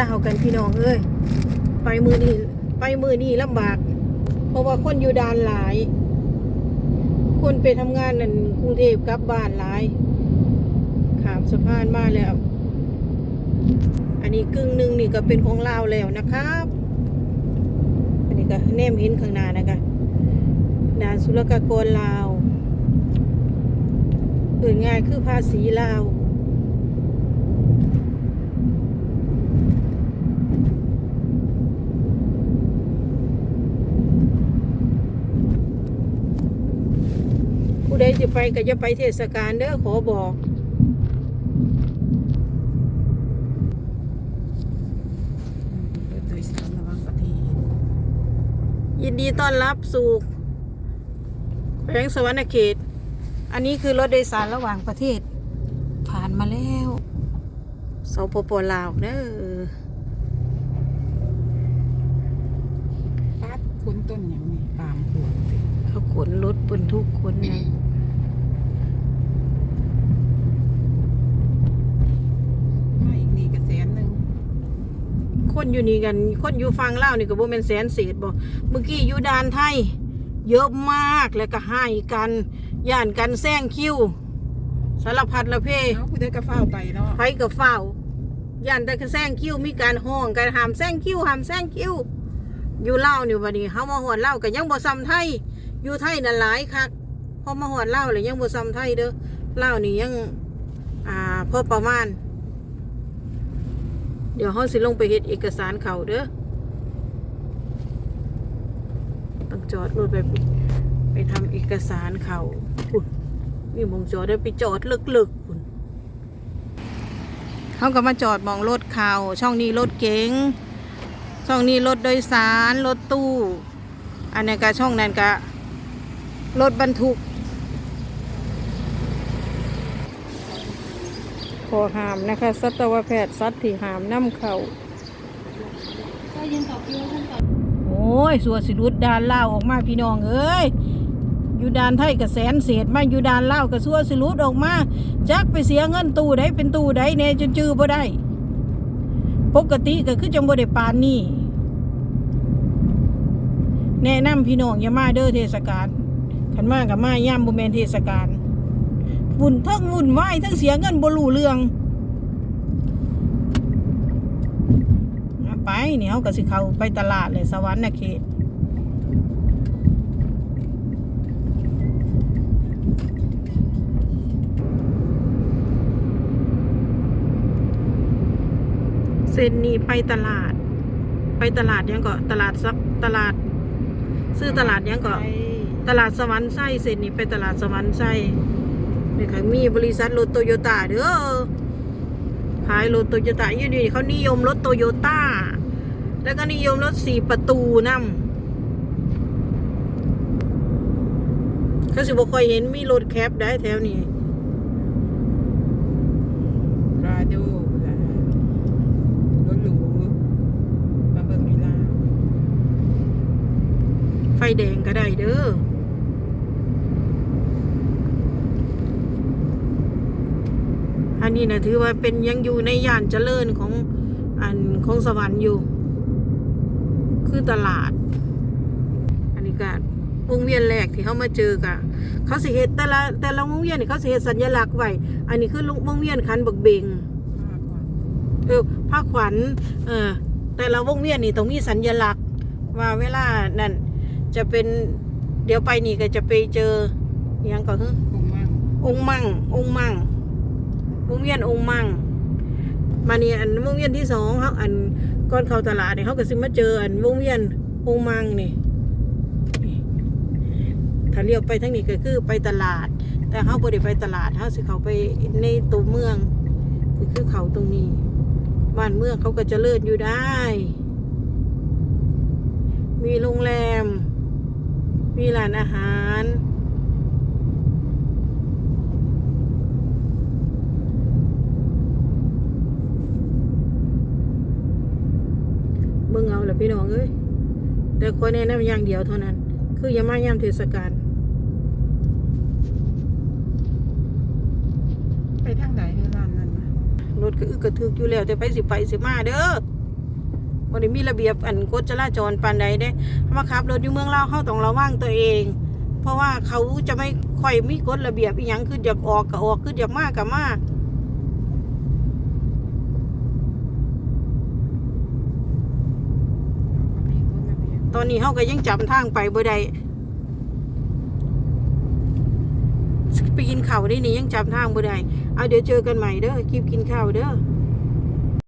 ลาวกันพี่น้องเอ้ยไปมือนี่ไปมือนี่ลำบาก เพราะว่าคนอยู่ดานหลาย คนไปทำงานนั่นกรุงเทพกลับบ้านหลายขามสะพานมาแล้ว อันนี้กึ่งหนึ่งนี่ก็เป็นของลาวแล้วนะครับ อันนี้ก็แนมเห็นข้างหน้านะคะด่านศุลกากรลาวเอื่นง่ายคือภาษีลาว ผู้ใดจะ ไปก็จะไปเทศกาลเด้อขอบอกรถโดยสารระหว่างประเทศยินดีต้อนรับสู่แขวงสวรรณเขต อันนี้คือรถโดยสารระหว่างประเทศ ผ่านมาแล้วสปปลาวเด้อปัดคุ้นต้นอย่างนี้ปาล์มขวดเขาขนรถบรรทุกคนนะ มาอีกนี่ก็แสนหนึ่ง คนอยู่นี่กัน คนอยู่ฟังเล่าวนี่ก็บ่แม่นแสนเศษบ่เมื่อกี้อยู่ด่านไทย เยอะมากแล้วก็ให้กันย่านกันแซงคิวสารพัดละเพเนาะผู้ใดก็เฝ้าไปเนาะไฟกับเฝ้าย่านแต่ก็แซงคิวมีการห้องการหามแซงคิวหามแซงคิวอยู่เล่าวนี่วันนี้เฮามาหอดเล่าวก็ยังบ่ซ้ำไทย อยู่ไทยนั่นหลายคักพอมาหอดเล่าวเลยยังบ่ซ้ำไทยเด้อเล่าวนี่ยังอ่าพอประมาณ เดี๋ยวเฮาสิลงไปเฮ็ดเอกสารเขาเด้อต้องจอดรถไปไปทำเอกสารเขาอุ๊ยมีหมองจอดได้ไปจอดลึกๆคุณเขาก็มาจอดมองรถเขาช่องนี้รถเก๋งช่องนี้รถโดยสารรถตู้ อันนี้ก็ช่องนั้นก็รถบรรทุก ขอหามนะคะ สัตวแพทย์สัตว์ที่หามน้ำเขาโอ้ยสัวสิรุดดานเล่าออกมาพี่น้องเอ้ยอยู่ดานไทยกับแสนเศษมาอยู่ดานเล่ากับสัวสิรุดออกมาจักไปเสียเงินตู้ใดเป็นตู้ใดแน่จนจื้อบ่ได้ ปกติก็คือจังบ่ได้ปานนี่แนะนำพี่น้องอย่ามาเด้อเทศกาลขันมากับมาย่ามบ่แม่นเทศกาล วุ่นทั้งวุ่นวายทั้งเสียเงินบ่รู้เรื่องเอาไปนี่เขาก็สิเข้าไปตลาดเลยสวรรค์นะเขตเส้นนี้ไปตลาด ไปตลาดยังก็ตลาดซักตลาด ซื้อตลาดยังก็ไปตลาดสวรรค์ไส้เส้นนี้ไปตลาดสวรรค์ไส้ นี่ค่ะมีบริษัทรถโตโยต้าเด้อขายรถโตโยต้าอยู่นี่เขานิยมรถโตโยต้า แล้วก็นิยมรถสี่ประตูนำเขาสิบ่ค่อยเห็นมีรถแคปได้แถวนี้ราโดล่ะรถหรูมาเบิ่งเวลาไฟแดงก็ได้เด้อ อั นนี้นะถือว่าเป็นยังอยู่ในย่านเจริญของอันของสวรรค์อยู่ คือตลาด อันนี้ก็วงเวียนแรกที่เขามาเจอกะเขาสิเฮ็ดแต่ละแต่ละวงเวียนนี่เขาสิเฮ็ดสัญลักษณ์ไว้อันนี้คือวงเวียนคันบักเบงมากกว่าเออผ้าขวัญเออแต่ละวงเวียนนี่ต้องมีสัญลักษณ์ ว่าเวลานั่นจะเป็นเดี๋ยวไปนี่ก็จะไปเจออิหยังก็คือคงมั่งองค์มั่งองค์มั่ง วงเวียนองค์มังมานี่อันวงเวียนที่สองเขาอันก่อนเข้าตลาดเนี่ยเขาก็สิมาเจออันวงเวียนองค์มังนี่ถ้าเลี้ยวไปทางนี้ก็คือไปตลาด แต่เขาบ่ได้ไปตลาดเขาสิเขาไปในตัวเมืองก็คือเขาตรงนี้ บ้านเมืองเขาก็เจริญอยู่ได้ มีโรงแรม มีร้านอาหาร เบิ่งเอาแหละพี่น้องเอ้ยแต่คอยแนะนำอย่างเดียวเท่านั้น คืออย่ามายามเทศกาลไปทางไหนคือร้านนั้นนะรถก็อึกกระทึกอยู่แล้วแต่ไปสิไปสิมาเด้อบ่ได้มีระเบียบอันกฎจราจรปานใดเด้มาขับรถอยู่เมืองลาวเฮาต้องระวังตัวเอง เพราะว่าเขาจะไม่ค่อยมีกฎระเบียบอีหยังคืออยากออกก็ออกคืออยากมาก็มาเขามีกฎระเบียบ ตอนนี้เขาก็ยังจำทางไปบ่ได้ไปกินข้าวได้นี่ยังจำทางบ่ได้เอาเดี๋ยวเจอกันใหม่เด้อคลิปกินข้าวเด้อ